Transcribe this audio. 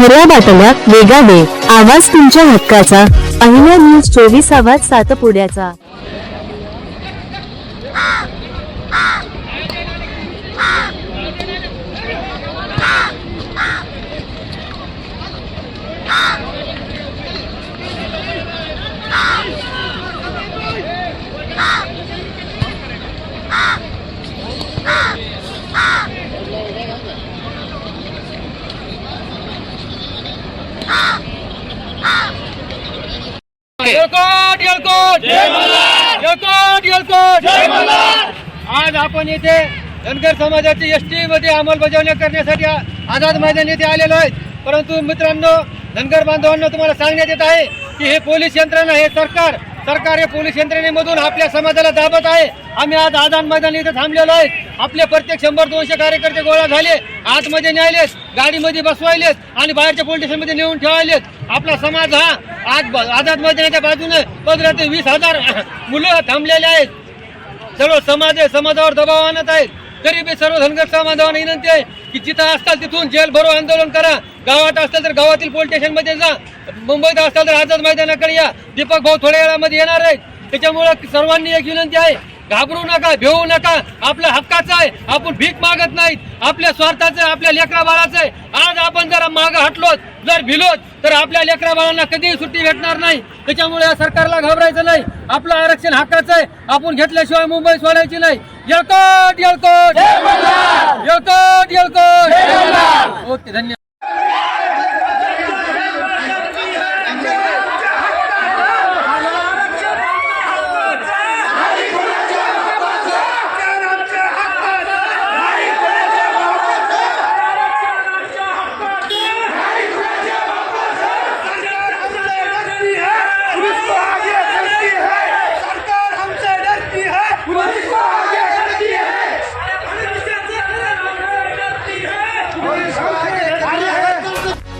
खऱ्या बातम्या वेगाने. आवाज तुमच्या हक्काचा. पहिल्या न्यूज चोवीस आवाज सातपुड्याचा आज आपण येथे धनगर समाजाची एस टी मध्ये अंमलबजावणी करण्यासाठी आझाद मैदान येथे आलेलो आहेत. परंतु मित्रांनो धनगर बांधवांना तुम्हाला सांगण्यात येत आहे की हे पोलीस यंत्रणा हे सरकार सरकार हे पोलीस यंत्रणेमधून आपल्या समाजाला दाबत आहे. आम्ही आज आझाद मैदान इथे थांबलेलो आहे आपले प्रत्येक शंभर दोनशे कार्यकर्ते गोळा झाले. आतमध्ये न्यायलेत गाडीमध्ये बसवायलेत आणि बाहेरच्या पोलीस स्टेशनमध्ये नेऊन ठेवायलेत. आपला समाज हा आज आझाद मैदानाच्या बाजूने पंधरा ते वीस हजार मुलं थांबलेले आहेत. सर्व समाज आहे समाजावर दबाव आणत आहेत. तरी मी सर्व धनगर समाजावर विनंती आहे की जिथं असताल तिथून जेल भरो आंदोलन करा. गावात असाल तर गावातील पोलीस स्टेशनमध्ये जा. मुंबईत असताल तर आझाद मैदानाकडे या. दीपक भाऊ थोड्या वेळामध्ये येणार आहेत. त्याच्यामुळं सर्वांनी एक विनंती आहे घाबरू नका भेऊ नका. आपल्या हक्काचं आहे आपण भीक मागत नाहीत. आपल्या स्वार्थाचं आहे, आपल्या लेकरा बाळाचं आहे. आज आपण जरा माग हटलोत जर भिलोत तर आपल्या लेकरा बाळांना कधीही सुट्टी भेटणार नाही. त्याच्यामुळे या सरकारला घाबरायचं नाही. आपलं आरक्षण हक्काचं आहे. आपण घेतल्याशिवाय मुंबई सोडायची नाही. येळकोट येळकोट. येळकोट येळकोट. ओके धन्यवाद सरकार हमसे डरती है पुलिस को आगे डरती है पुलिस को आगे डरती है